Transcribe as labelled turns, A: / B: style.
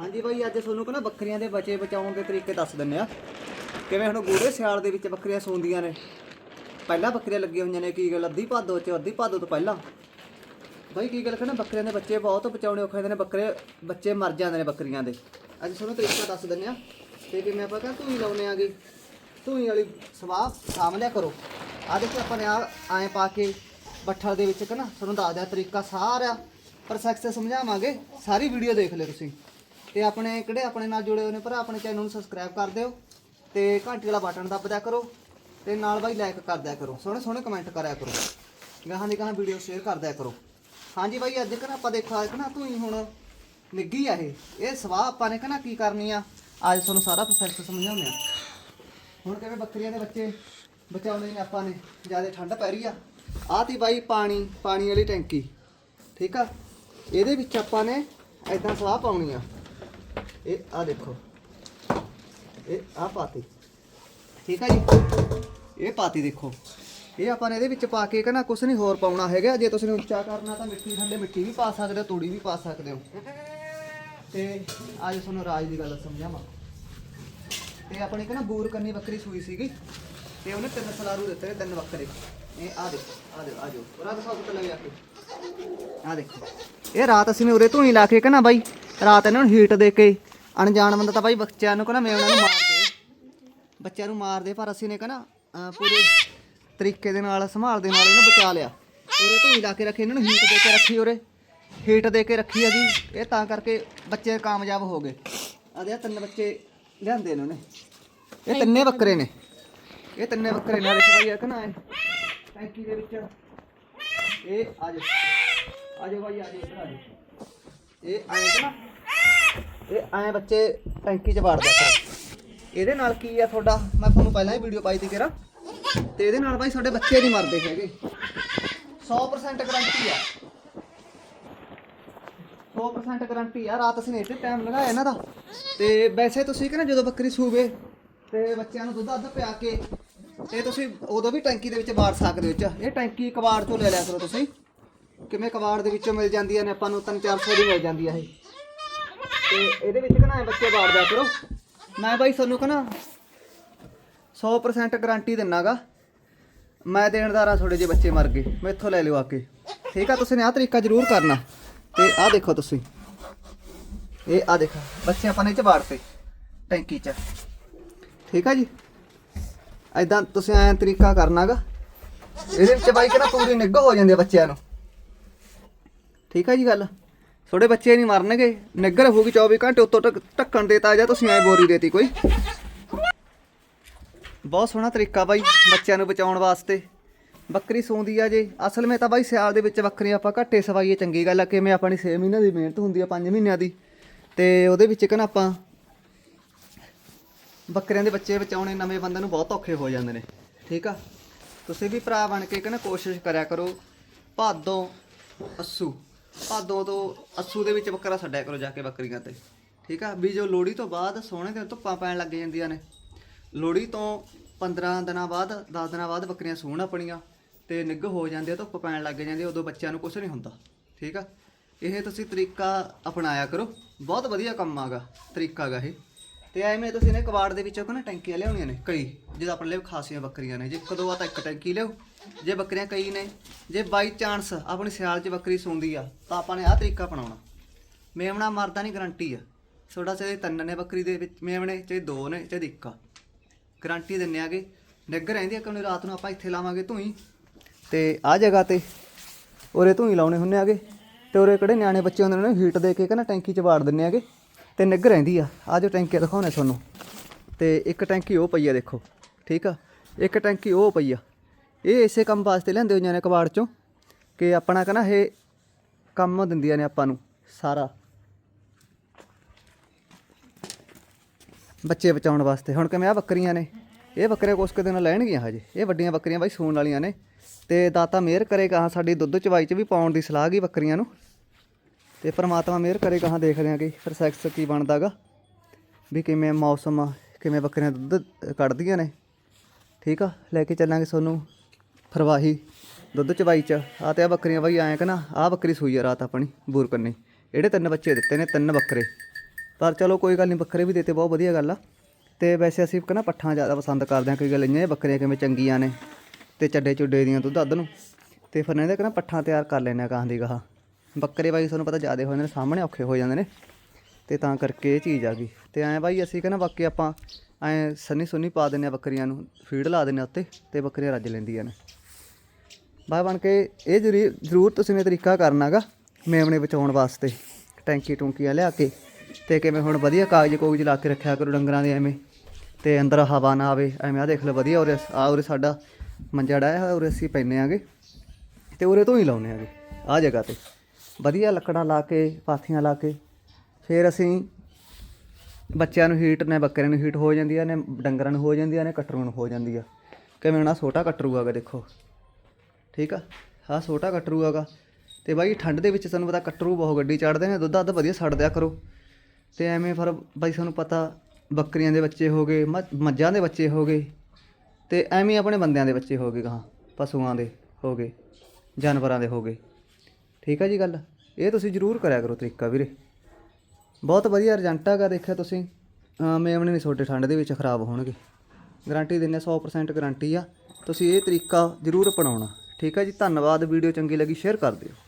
A: ਹਾਂਜੀ ਬਾਈ, ਅੱਜ ਤੁਹਾਨੂੰ ਕਹਿੰਦਾ ਬੱਕਰੀਆਂ ਦੇ ਬਚੇ ਬਚਾਉਣ ਦੇ ਤਰੀਕੇ ਦੱਸ ਦਿੰਨੇ ਆ। ਕਿਵੇਂ ਹੁਣ ਗੂੜੇ ਸਿਆਲ ਦੇ ਵਿੱਚ ਬੱਕਰੀਆਂ ਸੌਂਦੀਆਂ ਨੇ? ਪਹਿਲਾਂ ਬੱਕਰੀਆਂ ਲੱਗੀਆਂ ਹੋਈਆਂ ਨੇ, ਕੀ ਗੱਲ? ਅੱਧੀ ਭਾਦੋ ਚ, ਅੱਧੀ ਭਾਦੋ ਤੋਂ ਪਹਿਲਾਂ। ਬਾਈ, ਕੀ ਗੱਲ ਕਹਿੰਦਾ? ਬੱਕਰੀਆਂ ਦੇ ਬੱਚੇ ਬਹੁਤ ਬਚਾਉਣੇ ਔਖੇ ਹੁੰਦੇ ਨੇ, ਬੱਕਰੇ, ਬੱਚੇ ਮਰ ਜਾਂਦੇ ਨੇ ਬੱਕਰੀਆਂ ਦੇ। ਅੱਜ ਤੁਹਾਨੂੰ ਤਰੀਕਾ ਦੱਸ ਦਿੰਨੇ ਆ ਤੇ ਕਿਵੇਂ ਆਪਾਂ ਕਹਿੰਦਾ ਧੂਈ ਲਾਉਨੇ ਆਗੇ। ਧੂਈ ਵਾਲੀ ਸਵਾਹ ਸਾਂਭ ਲਿਆ ਕਰੋ। ਆ ਦੇਖੋ, ਆਪਾਂ ਨੇ ਆ ਐਂ ਪਾ ਕੇ ਬੱਠਲ ਦੇ ਵਿੱਚ ਕਹਿੰਦਾ, ਤੁਹਾਨੂੰ ਦੱਸ ਦਿਆ ਤਰੀਕਾ ਸਾਰਾ। ਪ੍ਰੋਸੈਸ ਸਮਝਾਵਾਂਗੇ, ਸਾਰੀ ਵੀਡੀਓ ਦੇਖ ਲਿਓ ਤੁਸੀਂ। ਤੇ ਆਪਣੇ ਕਿਹੜੇ ਆਪਣੇ ਨਾਲ ਜੁੜੇ ਹੋਏ ਨੇ ਭਰਾ, ਆਪਣੇ ਚੈਨਲ ਨੂੰ ਸਬਸਕ੍ਰਾਈਬ ਕਰ ਦਿਓ ਤੇ ਘੰਟੀ ਵਾਲਾ ਬਟਨ ਦੱਬ ਦਿਆ ਕਰੋ ਤੇ ਨਾਲ ਬਾਈ ਲਾਈਕ ਕਰ ਦਿਆ ਕਰੋ, ਸੋਹਣੇ ਸੋਹਣੇ ਕਮੈਂਟ ਕਰਿਆ ਕਰੋ। ਗਾਹਾਂ ਦੀ ਗਾਹਾਂ ਵੀਡੀਓ ਸ਼ੇਅਰ ਕਰ ਦਿਆ ਕਰੋ। ਹਾਂਜੀ ਬਾਈ, ਅੱਜ ਕਹਿੰਦਾ ਆਪਾਂ ਦੇਖਾ ਕਿ ਨਾ ਤੂੰ ਹੀ ਹੁਣ ਨਿੱਗੀ ਆ ਇਹ ਇਹ ਸਵਾਹ ਆਪਾਂ ਨੇ ਕਹਿੰਦਾ ਕੀ ਕਰਨੀ ਆ? ਅੱਜ ਤੁਹਾਨੂੰ ਸਾਰਾ ਪ੍ਰੋਸੈਸ ਸਮਝਾਉਂਦੇ ਆ। ਹੁਣ ਕਿਵੇਂ ਬੱਕਰੀਆਂ ਦੇ ਬੱਚੇ ਬਚਾਉਣੇ ਨੇ ਆਪਾਂ ਨੇ, ਜ਼ਿਆਦਾ ਠੰਡ ਪੈ ਰਹੀ ਆ। ਆਹ ਤੀ ਬਾਈ ਪਾਣੀ ਪਾਣੀ ਵਾਲੀ ਟੈਂਕੀ, ਠੀਕ ਆ? ਇਹਦੇ ਵਿੱਚ ਆਪਾਂ ਨੇ ਐਦਾਂ ਸਵਾਹ ਪਾਉਣੀ ਆ। ਇਹ ਆ ਦੇਖੋ। ਇਹ ਆ ਪਾਤੀ। ਠੀਕ ਆ ਜੀ? ਇਹ ਪਾਤੀ ਦੇਖੋ। ਇਹ ਆਪਾਂ ਨੇ ਇਹਦੇ ਵਿੱਚ ਪਾ ਕੇ ਕਹਿੰਦਾ ਕੁਛ ਨਹੀਂ ਹੋਰ ਪਾਉਣਾ ਹੈਗਾ। ਜੇ ਤੁਸੀਂ ਉੱਚਾ ਕਰਨਾ ਤਾਂ ਮਿੱਟੀ ਥੱਲੇ ਮਿੱਟੀ ਵੀ ਪਾ ਸਕਦੇ ਹੋ, ਤੂੜੀ ਵੀ ਪਾ ਸਕਦੇ ਹੋ। ਤੇ ਅੱਜ ਤੁਹਾਨੂੰ ਰਾਜ ਦੀ ਗੱਲ ਸਮਝਾਵਾਂ। ਤੇ ਆਪਣੀ ਕਹਿੰਦਾ ਬੂਰ ਕੰਨੀ ਬੱਕਰੀ ਸੂਈ ਸੀਗੀ। ਤੇ ਉਹਨੇ ਤਿੰਨ ਸਲਾਰੂ ਦਿੱਤੇ ਨੇ, ਤਿੰਨ ਬੱਕਰੇ ਇਹ ਆ ਦੇਖੋ ਆ ਦੇ ਆ ਜੋ। ਰਾਤ ਸਭ ਤੋਂ ਲੈ ਕੇ। ਆ ਦੇਖੋ। ਇਹ ਰਾਤ ਅਸੀਂ ਨੇ ਉਰੇ ਧੂਣੀ ਲਾ ਕੇ ਕਹਿੰਦਾ ਬਾਈ, ਰਾਤ ਇਹਨਾਂ ਨੂੰ ਹੀਟ ਦੇ ਕੇ ਅਣਜਾਣ ਬੰਦਾ ਤਾਂ ਬਾਈ ਬੱਚਿਆਂ ਨੂੰ ਕਹਿੰਦਾ ਮੈਂ ਉਹਨਾਂ ਨੂੰ ਮਾਰ ਦੇ। ਬੱਚਿਆਂ ਨੂੰ ਮਾਰ ਦੇ, ਪਰ ਅਸੀਂ ਨੇ ਕਹਿੰਦਾ ਪੂਰੇ ਤਰੀਕੇ ਦੇ ਨਾਲ, ਸੰਭਾਲ ਦੇ ਨਾਲ ਇਹਨੂੰ ਬਚਾ ਲਿਆ। ਉਰੇ ਧੂਣੀ ਲਾ ਕੇ ਰੱਖੀ, ਇਹਨਾਂ ਨੂੰ ਹੀਟ ਦੇ ਕੇ ਰੱਖੀ ਉਰੇ। ਹੀਟ ਦੇ ਕੇ ਰੱਖੀ ਹੈਗੀ। ਇਹ ਤਾਂ ਕਰਕੇ ਬੱਚੇ ਕਾਮਯਾਬ ਹੋ ਗਏ। ਆਦੇ ਤਿੰਨ ਬੱਚੇ ਲਿਆਂਦੇ ਨੇ ਉਹਨੇ। ਇਹ ਤਿੰਨੇ ਬੱਕਰੇ ਨੇ। ਇਹ ਤਿੰਨੇ ਬੱਕਰੇ ਨਾਲ ਦੇਖੋ ਬਾਈ ਇੱਕ ਨਾ ਇਹ ਟੈਂਕੀ ਦੇ ਵਿੱਚ। ਇਹ ਆ ਜਾ ਆ ਜਾ ਬਾਈ ਆ ਜਾ ਇੱਧਰ ਆ ਜਾ ਇਹ ਆਏ ਨਾ ਇਹ ਆਏ ਬੱਚੇ ਟੈਂਕੀ 'ਚ ਵਾੜ ਦਿਆ ਇਹਦੇ ਨਾਲ ਕੀ ਆ ਤੁਹਾਡਾ? ਮੈਂ ਤੁਹਾਨੂੰ ਪਹਿਲਾਂ ਹੀ ਵੀਡੀਓ ਪਾਈ ਤੀ ਕਿਰਾ। ਤੇ ਇਹਦੇ ਨਾਲ ਬਾਈ ਤੁਹਾਡੇ ਬੱਚੇ ਨਹੀਂ ਮਰਦੇ ਹੈਗੇ। 100% ਗਰੰਟੀ ਆ। 100% ਗਰੰਟੀ ਆ। ਰਾਤ ਅਸੀਂ ਇੱਥੇ ਟਾਈਮ ਲਗਾਇਆ ਇਹਨਾਂ ਦਾ। ਤੇ ਵੈਸੇ ਤੁਸੀਂ ਕਿ ਨਾ ਜਦੋਂ ਬੱਕਰੀ ਸੂਵੇ, ਤੇ ਬੱਚਿਆਂ ਨੂੰ ਦੁੱਧ ਅੱਧ ਪਿਆ ਕੇ, ਤੇ ਤੁਸੀਂ ਉਦੋਂ ਵੀ ਟੈਂਕੀ ਦੇ ਵਿੱਚ ਵਾੜ ਸਕਦੇ ਹੋ ਚ। ਇਹ ਟੈਂਕੀ ਕਵਾੜ ਚੋਂ ਲੈ ਲਿਆ ਕਰੋ ਤੁਸੀਂ। ਕਿਵੇਂ ਕਵਾੜ ਦੇ ਵਿੱਚੋਂ ਮਿਲ ਜਾਂਦੀਆਂ ਨੇ, ਆਪਾਂ ਨੂੰ 3-400 ਦੀ ਮਿਲ ਜਾਂਦੀ ਆ ਇਹ। ਤੇ ਇਹਦੇ ਵਿੱਚ ਕਹਣਾ ਬੱਚੇ ਵਾੜ ਦਿਆ ਕਰੋ। ਮੈਂ ਬਾਈ ਤੁਹਾਨੂੰ ਕਹਣਾ 100% ਗਾਰੰਟੀ ਦਿੰਨਾਗਾ। ਮੈਂ ਦੇਣਦਾਰ ਆ ਥੋੜੇ ਜਿਹੇ ਬੱਚੇ ਮਰ ਗਏ, ਮੈਥੋਂ ਲੈ ਲਿਓ ਆ ਕੇ। ਠੀਕ ਆ, ਤੁਸੀਂ ਨੇ ਆਹ ਤਰੀਕਾ ਜ਼ਰੂਰ ਕਰਨਾ। ਤੇ ਆਹ ਦੇਖੋ ਤੁਸੀਂ। ਇਹ ਆ ਦੇਖੋ, ਬੱਚੇ ਆਪਾਂ ਨੇ ਚ ਵਾੜਤੇ ਟੈਂਕੀ ਚ। ਠੀਕ ਆ ਜੀ? ਐਦਾਂ ਤੁਸੀਂ ਐਂ ਤਰੀਕਾ ਕਰਨਾਗਾ। ਇਹਦੇ ਵਿੱਚ ਬਾਈ ਕਿਹੜਾ ਪੂਰੀ ਨਿੱਘ ਹੋ ਜਾਂਦੀ ਬੱਚਿਆਂ ਨੂੰ। ਠੀਕ ਆ ਜੀ ਗੱਲ? ਤੁਹਾਡੇ ਬੱਚੇ ਨਹੀਂ ਮਰਨਗੇ। ਨਿੱਗਰ ਹੋਊਗੀ 24 ਘੰਟੇ, ਉੱਤੋਂ ਢੱਕ- ਢੱਕਣ ਦੇਤਾ ਜਾਂ ਤੁਸੀਂ ਐ ਬੋਰੀ ਦੇਤੀ ਕੋਈ। ਬਹੁਤ ਸੋਹਣਾ ਤਰੀਕਾ ਬਾਈ ਬੱਚਿਆਂ ਨੂੰ ਬਚਾਉਣ ਵਾਸਤੇ। ਬੱਕਰੀ ਸੌਂਦੀ ਆ ਜੇ। ਅਸਲ ਵਿੱਚ ਤਾਂ ਬਾਈ ਸਿਆਲ ਦੇ ਵਿੱਚ ਬੱਕਰੀਆਂ ਆਪਾਂ ਘੱਟੇ ਸਵਾਈਏ, ਚੰਗੀ ਗੱਲ ਆ, ਕਿਵੇਂ ਆਪਣੀ 6 ਮਹੀਨਿਆਂ ਦੀ ਮਿਹਨਤ ਹੁੰਦੀ ਆ 5 ਮਹੀਨਿਆਂ ਦੀ। ਤੇ ਉਹਦੇ ਵਿੱਚ ਕਹਿੰਦਾ ਆਪਾਂ ਬੱਕਰੀਆਂ ਦੇ ਬੱਚੇ ਬਚਾਉਣੇ, ਨਵੇਂ ਬੰਦੇ ਨੂੰ ਬਹੁਤ ਔਖੇ ਹੋ ਜਾਂਦੇ ਨੇ। ਠੀਕ ਆ? ਤੁਸੀਂ ਵੀ ਭਰਾ ਬਣ ਕੇ ਕਹਿੰਦਾ ਕੋਸ਼ਿਸ਼ ਕਰਿਆ ਕਰੋ। ਭਾਦੋਂ, ਅਸੂ। ਭਾਦੋਂ ਤੋਂ ਅਸੂ ਦੇ ਵਿੱਚ ਬੱਕਰਾ ਛੱਡਿਆ ਕਰੋ ਜਾ ਕੇ ਬੱਕਰੀਆਂ ਤੇ। ਠੀਕ ਆ? ਵੀ ਜੋ ਲੋੜੀ ਤੋਂ ਬਾਅਦ ਸੋਹਣੇ ਦਿਨ ਧੁੱਪਾਂ ਪੈਣ ਲੱਗ ਜਾਂਦੀਆਂ ਨੇ। ਲੋੜੀ ਤੋਂ 15 ਦਿਨਾਂ ਬਾਅਦ 10 ਦਿਨਾਂ ਬਾਅਦ ਬੱਕਰੀਆਂ ਸੂਣ ਆਪਣੀਆਂ ਤੇ ਨਿੱਘ ਹੋ ਜਾਂਦੇ ਆ, ਧੁੱਪ ਪੈਣ ਲੱਗ ਜਾਂਦੀ ਉਦੋਂ ਬੱਚਿਆਂ ਨੂੰ ਕੁਝ ਨਹੀਂ ਹੁੰਦਾ। ਠੀਕ ਆ? ਇਹ ਤੁਸੀਂ ਤਰੀਕਾ ਅਪਣਾਇਆ ਕਰੋ। ਬਹੁਤ ਵਧੀਆ ਕੰਮ ਆਗਾ, ਤਰੀਕਾ ਇਹ। ਤੇ ਐਵੇਂ ਤੁਸੀਂ ਨੇ ਕਵਾੜ ਦੇ ਵਿੱਚੋਂ ਕਹਿੰਦਾ ਟੈਂਕੀਆਂ ਲਿਆਉਣੀਆਂ ਨੇ, ਕਈ ਜਿਹਦਾ ਆਪਣੇ ਲਈ ਖਾਸੀਆਂ ਬੱਕਰੀਆਂ ਨੇ, ਜੇ ਕਦੋਂ ਆ ਤਾਂ ਇੱਕ ਟੈਂਕੀ ਲਿਓ ਜੇ ਬੱਕਰੀਆਂ ਕਈ ਨੇ, ਜੇ ਬਾਈ ਚਾਂਸ ਆਪਣੀ ਸਿਆਲ 'ਚ ਬੱਕਰੀ ਸੌਂਦੀ ਆ, ਤਾਂ ਆਪਾਂ ਨੇ ਆਹ ਤਰੀਕਾ ਅਪਣਾਉਣਾ। ਮੇਮਣਾ ਮਰਦਾ ਨਹੀਂ ਗਰੰਟੀ ਆ, ਤੁਹਾਡਾ ਚਾਹੇ ਤਿੰਨ ਨੇ ਬੱਕਰੀ ਦੇ ਵਿੱਚ ਮੇਮਣੇ ਚਾਹੇ ਦੋ ਨੇ, ਚਾਹੇ ਇੱਕ ਆ। ਗਰੰਟੀ ਦਿੰਨੇ ਆਗੇ, ਨਿੱਘ ਰਹਿੰਦੀ ਆ ਕਿਉਂ ਰਾਤ ਨੂੰ ਆਪਾਂ ਇੱਥੇ ਲਾਵਾਂਗੇ ਧੂਈ, ਤੇ ਆਹ ਜਗ੍ਹਾ ਤੇ ਉਰੇ ਧੂਈ ਲਾਉਣੇ ਹੁੰਨੇ ਆਗੇ, ਤੇ ਉਰੇ ਕਿਹੜੇ ਨਿਆਣੇ ਬੱਚੇ ਹੁੰਦੇ ਨੇ ਹੀਟ ਦੇ ਕੇ ਕਹਿੰਦਾ ਟੈਂਕੀ 'ਚ ਵਾੜ ਦਿੰਨੇ ਆਗੇ। ਤੇ ਨਿੱਘ ਰਹਿੰਦੀ ਆ। ਆ ਜੋ ਟੈਂਕੀ ਦਿਖਾਉਣੇ ਤੁਹਾਨੂੰ। ਤੇ ਇੱਕ ਟੈਂਕੀ ਉਹ ਪਈ ਆ, ਦੇਖੋ। ਠੀਕ ਆ? ਇੱਕ ਟੈਂਕੀ ਉਹ ਪਈ ਆ। ਇਹ ਇਸੇ ਕੰਮ ਵਾਸਤੇ ਲੈਂਦੇ ਹੋਈਆਂ ਨੇ ਕਬਾੜ ਚੋਂ, ਕਿ ਆਪਣਾ ਕਹਿੰਦਾ ਇਹ ਕੰਮ ਦਿੰਦੀਆਂ ਨੇ ਆਪਾਂ ਨੂੰ, ਸਾਰਾ। ਬੱਚੇ ਬਚਾਉਣ ਵਾਸਤੇ। ਹੁਣ ਕਿਵੇਂ ਆ, ਬੱਕਰੀਆਂ ਨੇ? ਇਹ ਬੱਕਰੇ ਕੁਛ ਕੁ ਦਿਨ ਲੈਣਗੀਆਂ ਹਜੇ। ਇਹ ਵੱਡੀਆਂ ਬੱਕਰੀਆਂ ਬਾਈ, ਸੂਣ ਵਾਲੀਆਂ ਨੇ। ਤੇ ਦਾਤਾ ਮਿਹਰ ਕਰੇਗਾ ਸਾਡੀ ਦੁੱਧ ਚਵਾਈ ਚ ਵੀ ਪਾਉਣ ਦੀ ਸਲਾਹ ਗਈ ਬੱਕਰੀਆਂ ਨੂੰ। ਤੇ ਪ੍ਰਮਾਤਮਾ ਮਿਹਰ ਕਰੇ ਕਹਾਂ ਦੇਖਦੇ ਆਂ ਕਿ ਫਿਰ ਸੈਕਸ ਕੀ ਬਣਦਾਗਾ ਵੀ ਕਿਵੇਂ ਮੌਸਮ ਆ, ਕਿਵੇਂ ਬੱਕਰੀਆਂ ਦੁੱਧ ਕੱਢਦੀਆਂ ਨੇ। ਠੀਕ ਆ ਲੈ ਕੇ ਚੱਲਾਂਗੇ ਤੁਹਾਨੂੰ ਫਰਵਾਹੀ ਦੁੱਧ ਚਵਾਈ ਚ। ਆ ਤੇ ਆ ਬੱਕਰੀਆਂ ਬਾਈ ਆਏ ਕਿ ਨਾ ਆ ਬੱਕਰੀ ਸੂਈ ਆ ਰਾਤ ਆਪਣੀ ਬੂਰ ਕੰਨੀ ਇਹੜੇ ਤਿੰਨ ਬੱਚੇ ਦਿੱਤੇ ਨੇ ਤਿੰਨ ਬੱਕਰੇ ਪਰ ਚਲੋ ਕੋਈ ਗੱਲ ਨਹੀਂ ਬੱਕਰੇ ਵੀ ਦਿੱਤੇ ਬਹੁਤ ਵਧੀਆ ਗੱਲ ਆ। ਤੇ ਵੈਸੇ ਅਸੀਂ ਕਹਿੰਦਾ ਪੱਠਾਂ ਜ਼ਿਆਦਾ ਪਸੰਦ ਕਰਦੇ ਹਾਂ ਕੋਈ ਗੱਲ ਨਹੀਂ ਇਹ ਬੱਕਰੀਆਂ ਕਿਵੇਂ ਚੰਗੀਆਂ ਨੇ ਤੇ ਚੱਡੇ ਚੁੱਡੇ ਦੀਆਂ ਦੁੱਧ ਅੱਧ ਨੂੰ। ਤੇ ਫਿਰ ਇਹਦੇ ਕਹਿੰਦਾ ਪੱਠਾਂ ਤਿਆਰ ਕਰ ਲੈਣੇ ਆ ਗਾਂ ਦੀ ਗਾਹ ਬੱਕਰੇ ਬਾਈ ਤੁਹਾਨੂੰ ਪਤਾ ਜ਼ਿਆਦਾ ਹੋ ਜਾਂਦੇ ਨੇ, ਸਾਹਮਣੇ ਔਖੇ ਹੋ ਜਾਂਦੇ ਨੇ। ਤੇ ਤਾਂ ਕਰਕੇ ਇਹ ਚੀਜ਼ ਆ ਗਈ। ਤੇ ਐਂ ਬਾਈ ਅਸੀਂ ਕਹਿੰਦਾ ਬਾਕੀ ਆਪਾਂ ਐਂ ਸੰਨੀ ਸੁੰਨੀ ਪਾ ਦਿੰਨੇ ਆ ਬੱਕਰੀਆਂ ਨੂੰ, ਫੀਡ ਲਾ ਦਿੰਨੇ ਆ ਉੱਤੇ ਤੇ ਬੱਕਰੀਆਂ ਰੱਜ ਲੈਂਦੀਆਂ ਨੇ। ਬਾਈ ਬਣ ਕੇ ਇਹ ਜ਼ਰੀ ਜ਼ਰੂਰ ਤੁਸੀਂ ਨੇ ਤਰੀਕਾ ਕਰਨਾਗਾ ਮੇਮਣੇ ਬਚਾਉਣ ਵਾਸਤੇ, ਟੈਂਕੀ ਟੁੰਕੀਆਂ ਲਿਆ ਕੇ ਤੇ ਕਿਵੇਂ ਹੁਣ ਵਧੀਆ ਕਾਗਜ਼ ਕੋਗਜ਼ ਲਾ ਕੇ ਰੱਖਿਆ ਕਰੋ ਡੰਗਰਾਂ ਦੇ ਐਵੇਂ। ਤੇ ਅੰਦਰ ਹਵਾ ਨਾ ਆਵੇ, ਐਵੇਂ ਆ ਦੇਖ ਲਓ ਵਧੀਆ ਉਰੇ ਆ ਉਰੇ ਸਾਡਾ ਮੰਜਾ ਡਾਇਆ ਹੋਇਆ, ਉਰੇ ਅਸੀਂ ਪੈਨੇ ਆਗੇ ਤੇ ਉਰੇ ਤੋਂ ਹੀ ਲਾਉਨੇ ਆਗੇ ਆ ਜਗ੍ਹਾ ਤੇ। ਵਧੀਆ ਲੱਕੜਾਂ ਲਾ ਕੇ, ਪਾਥੀਆਂ ਲਾ ਕੇ, ਫਿਰ ਅਸੀਂ ਬੱਚਿਆਂ ਨੂੰ ਹੀਟ ਨੇ, ਬੱਕਰਿਆਂ ਨੂੰ ਹੀਟ ਹੋ ਜਾਂਦੀਆਂ ਨੇ, ਡੰਗਰਾਂ ਨੂੰ ਹੋ ਜਾਂਦੀਆਂ ਨੇ ਕਟਰੂ ਨੂੰ ਹੋ ਜਾਂਦੀ ਆ। ਕਿਵੇਂ ਨਾ ਛੋਟਾ ਕਟਰੂ ਆਗਾ ਦੇਖੋ। ਠੀਕ ਆ? ਹਾਂ ਛੋਟਾ ਕਟਰੂ ਆਗਾ ਤੇ ਬਾਈ ਠੰਡ ਦੇ ਵਿੱਚ ਸਾਨੂੰ ਪਤਾ ਕਟਰੂ ਬਹੁਤ ਗੱਡੀ ਚੜਦੇ ਨੇ ਦੁੱਧ ਅੱਧ ਵਧੀਆ ਛੱਡ ਦਿਆ ਕਰੋ। ਤੇ ਐਵੇਂ ਫਿਰ ਬਾਈ ਸਾਨੂੰ ਪਤਾ ਬੱਕਰੀਆਂ ਦੇ ਬੱਚੇ ਹੋ ਗਏ ਮੱਝ- ਮੱਝਾਂ ਦੇ ਬੱਚੇ ਹੋ ਗਏ। ਤੇ ਐਵੇਂ ਆਪਣੇ ਬੰਦਿਆਂ ਦੇ ਬੱਚੇ ਹੋ ਗਏ ਗਾਹਾਂ ਪਸ਼ੂਆਂ ਦੇ ਹੋ ਗਏ, ਜਾਨਵਰਾਂ ਦੇ ਹੋ ਗਏ। ਠੀਕ ਆ ਜੀ ਗੱਲ? ਇਹ ਤੁਸੀਂ ਜ਼ਰੂਰ ਕਰਿਆ ਕਰੋ ਤਰੀਕਾ ਵੀਰੇ। ਬਹੁਤ ਵਧੀਆ ਰਿਜ਼ਲਟ ਹੈਗਾ ਦੇਖਿਆ ਤੁਸੀਂ। ਅਹ ਨਹੀਂ ਤੁਹਾਡੇ ਠੰਡ ਦੇ ਵਿੱਚ ਖਰਾਬ ਹੋਣਗੇ। ਗਾਰੰਟੀ ਦਿੰਨੇ 100% ਗਾਰੰਟੀ ਆ। ਤੁਸੀਂ ਇਹ ਤਰੀਕਾ ਜ਼ਰੂਰ ਅਪਣਾਉਣਾ। ਠੀਕ ਆ ਜੀ, ਧੰਨਵਾਦ। ਵੀਡੀਓ ਚੰਗੀ ਲੱਗੀ ਸ਼ੇਅਰ ਕਰ ਦਿਓ।